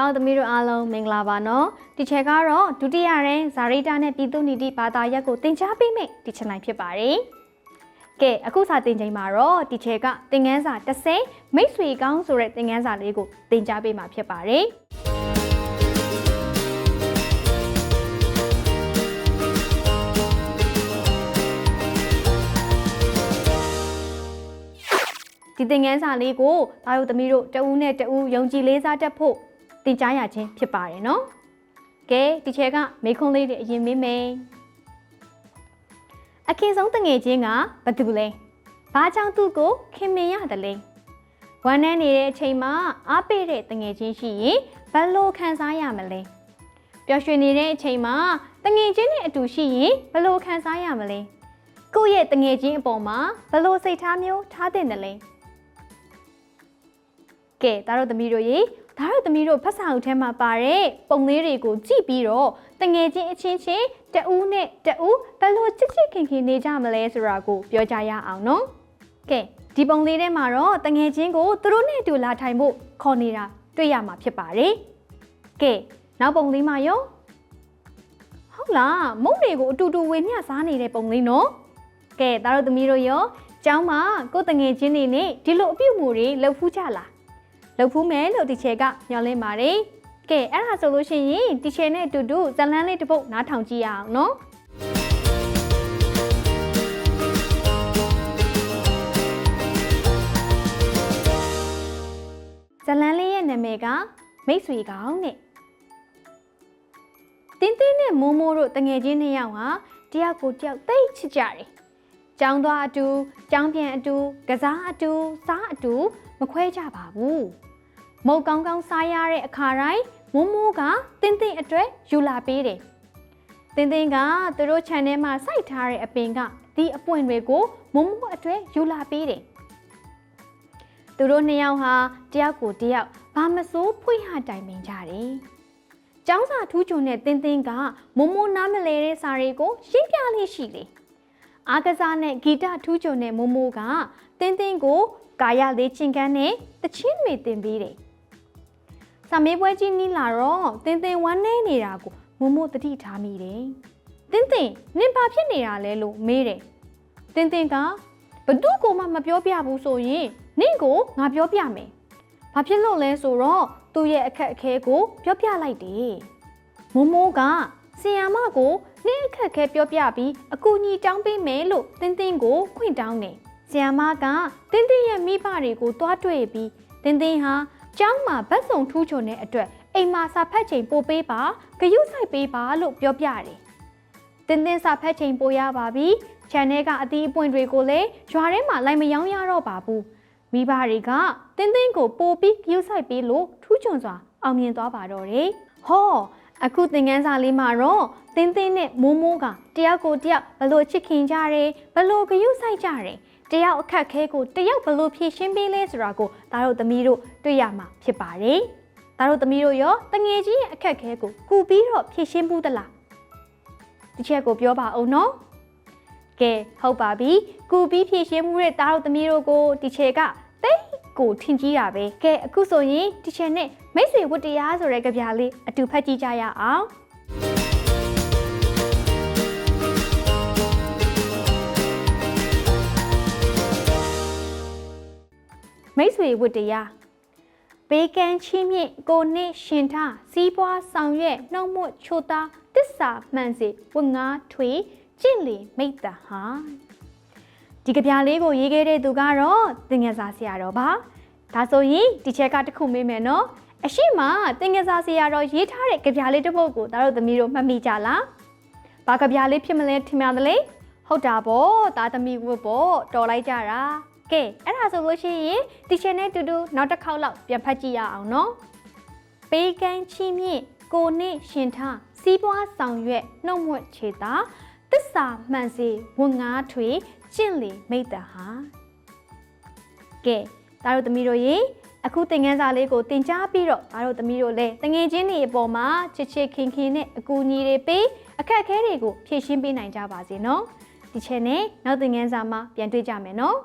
ကောင်းသမီးတို့အားလုံးမင်္ဂလာပါနော်ဒီချက်ကတော့ဒုတိယရင်ဇာရိတာနဲ့ပြည်သူနီတိဘာသာရပ်ကိုသင်ကြားပေးမယ့်ဒီချက်နိုင်ဖြစ်ပါတယ်ကဲအခုစာသင်ချိန်မှာတော့ဒီချက်ကသင်ခန်းစာ30မိတ်ဆွေကောင်းဆိုတဲ့သင်ခန်းစာလေးကိုသင်ကြားပေးမှာဖြစ်ပါတယ်ဒီသင်ခန်းစာလေးကိုသားတို့သမီးတို့တဦးနဲ့တဦးယုံကြည်လေးစားတတ်ဖို့ သင်ကြားရခြင်းဖြစ်ပါတယ်နော်။ကဲဒီချက်ကမေခွန်းလေးတွေအရင်မေးမယ်။အခင်ဆုံးတငယ်ချင်းကဘာတူလဲ။ဘာကြောင့်သူ့ကိုခင်မင်ရတယ်လဲ။ဝမ်းနဲ့နေတဲ့အချိန်မှာအားပေးတဲ့တငယ်ချင်းရှိရင်ဘယ်လိုခံစားရမလဲ။ပျော်ရွှင်နေတဲ့အချိန်မှာတငယ်ချင်းနဲ့အတူရှိရင်ဘယ်လိုခံစားရမလဲ။ကိုယ့်ရဲ့တငယ်ချင်းအပေါ်မှာဘယ်လိုစိတ်ထားမျိုးထားတဲ့တယ်လဲ။ကဲဒါတို့သမီးတို့ရေ ဒါတို့သမီးတို့ဖတ်စာအုပ်ထဲမှာပါတဲ့ပုံလေးတွေကိုကြည့်ပြီးတော့တငယ်ချင်းအချင်းချင်းတဦးနဲ့တဦးဘယ်လိုချစ်ချစ်ခင်ခင်နေကြမလဲဆိုတာကိုပြောကြရအောင်နော်ကဲဒီပုံလေးထဲမှာတော့တငယ်ချင်းကိုသူတို့နဲ့အတူလာထိုင်ဖို့ခေါ်နေတာတွေ့ရမှာဖြစ်ပါတယ်ကဲနောက်ပုံလေးမှာရောဟုတ်လားမုံတွေကိုအတူတူဝေမျှစားနေတဲ့ပုံလေးနော်ကဲဒါတို့သမီးတို့ရောကျောင်းမှာကိုယ်တငယ်ချင်းတွေနဲ့ဒီလိုအပြုတ်မှုတွေလှုပ်ဖူးကြလား လုပ်ဖူးမယ်လို့တီချေကညွှန်လင်းပါတယ်။ကဲအဲ့ဒါဆိုလို့ရှိရင်တီချေနဲ့အတူတူဇလန်းလေးတစ်ပုတ်နားထောင်ကြည့်ရအောင်နော်။ဇလန်းလေးရဲ့နာမည်ကမိတ်ဆွေကောင်နဲ့တင်းတင်းနဲ့မိုးမိုးတို့တငယ်ချင်းနှစ်ယောက်ဟာတယောက်ကိုတယောက်သိတ်ချစ်ကြတယ်။ကျောင်းသွားအတူ၊ကျောင်းပြန်အတူ၊ကစားအတူ၊စားအတူမခွဲကြပါဘူး။ မုတ်ကောင်းကောင်းစားရတဲ့အခါတိုင်းမိုးမိုးကတင်းတင်းအတွက်ယူလာပေးတယ်။တင်းတင်းကသူတို့ channel မှာစိုက်ထားတဲ့အပင်ကဒီအပွင့်တွေကိုမိုးမိုးအတွက်ယူလာပေးတယ်။သူတို့နှစ်ယောက်ဟာတယောက်ကိုတယောက်ဘာမစိုးဖွင့်ဟတိုင်ပင်ကြတယ်။ကျောင်းစာထူးချွန်တဲ့တင်းတင်းကမိုးမိုးနားမလဲတဲ့စာတွေကိုရှင်းပြလေးရှိတယ်။အားကစားနဲ့ဂီတထူးချွန်တဲ့မိုးမိုးကတင်းတင်းကိုကာယလေးချင်းကန်းနဲ့တချင်းတွေတင်ပေးတယ်။ စာမေးပွဲကြီးနီးလာတော့တင်းတင်းဝမ်းနေနေတာကိုမမို့တတိထားမိတယ်။တင်းတင်းနင်ဘာဖြစ်နေတာလဲလို့မေးတယ်။တင်းတင်းကဘသူ့ကိုမှမပြောပြဘူးဆိုရင်နင့်ကိုငါပြောပြမယ်။ဘာဖြစ်လို့လဲဆိုတော့သူ့ရဲ့အခက်အခဲကိုပြောပြလိုက်တယ်။မမိုးကဆီယာမကိုနင့်အခက်အခဲပြောပြပြီးအကူအညီတောင်းပေးမယ်လို့တင်းတင်းကိုခွင့်တောင်းတယ်။ဆီယာမကတင်းတင်းရဲ့မိဘတွေကိုတွားတွေ့ပြီးတင်းတင်းဟာ ကျောင်းမှာဗတ်စုံထူးချွန်တဲ့အတွက်အိမ်မှာစာဖတ်ချိန်ပို့ပေးပါဂရုစိုက်ပေးပါလို့ပြောပြတယ်။တင်းတင်းစာဖတ်ချိန်ပို့ရပါပြီ။ channel ကအသီးအပွင့်တွေကိုလည်းရွာထဲမှာလိုက်မယောင်းရတော့ပါဘူး။မိဘတွေကတင်းတင်းကိုပို့ပြီးဂရုစိုက်ပေးလို့ထူးချွန်စွာအောင်မြင်သွားပါတော့တယ်။ဟောအခုသင်ခန်းစာလေးမှာတော့တင်းတင်းနဲ့မိုးမိုးကတယောက်ကိုတယောက်ဘလို့ချစ်ခင်ကြတယ်ဘလို့ဂရုစိုက်ကြတယ် တယောက်အခက်ခဲကိုတယောက်ဘလို့ဖြေရှင်းပေးလဲဆိုတာကိုဒါတို့သမီးတို့တွေ့ရမှာဖြစ်ပါတယ်။ဒါတို့သမီးတို့ရောတငယ်ချင်းရဲ့အခက်ခဲကိုကူပြီးတော့ဖြေရှင်းဘူးသလား။ဒီချက်ကိုပြောပါအောင်နော်။ကဲဟုတ်ပါပြီ။ကူပြီးဖြေရှင်းမှုတဲ့ဒါတို့သမီးတို့ကိုဒီချက်ကတိတ်ကိုထင်ကြီးတာပဲ။ကဲအခုဆိုရင်ဒီချက်နဲ့မိတ်ဆွေဝတ္တရားဆိုတဲ့ကြပြလေးအတူဖတ်ကြည့်ကြရအောင်။ မိတ်ဆွေဝတ္တရားဘေကန်းချင်းမြင့်ကိုနှစ်ရှင်ထစီးပွားဆောင်ရွက်နှုံမွတ်ချိုသားတစ္ဆာမှန်စေဝငါထွေကျင့်လေမိတ်တဟာဒီကဗျာလေးကိုရေးခဲ့တဲ့သူကတော့တင်ငယ်စာဆရာတော်ပါဒါဆိုရင်ဒီချက်ကတစ်ခုမေးမယ်နော်အရှိမတင်ငယ်စာဆရာတော်ရေးထားတဲ့ကဗျာလေးတစ်ပုဒ်ကိုဒါတို့သမီးတို့မှတ်မိကြလားဘာကဗျာလေးဖြစ်မလဲထင်များသလဲဟုတ်တာပေါ့သားသမီးဝတ်ပေါ့တော်လိုက်ကြတာ ကဲအဲ့ဒါဆိုလို့ရှိရင်တီချာနဲ့တူတူနောက်တစ်ခေါက်လောက်ပြန်ဖတ်ကြည့်ရအောင်နော်ပေးကမ်းချင်းမြင့်ကိုနဲ့ရှင်ထားစီးပွားဆောင်ရွက်နှုတ်မွတ်ခြေတာတစ္ဆာမှန်စေဝန်ငါးထွေကျင့်လေမိတ်တဟာကဲဒါတို့သမီးတို့ရေအခုသင်ခန်းစာလေးကိုတင် जा ပြီးတော့ဒါတို့သမီးတို့လည်းတငယ်ချင်းတွေအပေါ်မှာချစ်ချစ်ခင်ခင်နဲ့အကူအညီတွေပေးအခက်အခဲတွေကိုဖြေရှင်းပေးနိုင်ကြပါစေနော်ဒီချက်နဲ့နောက်သင်ခန်းစာမှာပြန်တွေ့ကြမယ်နော်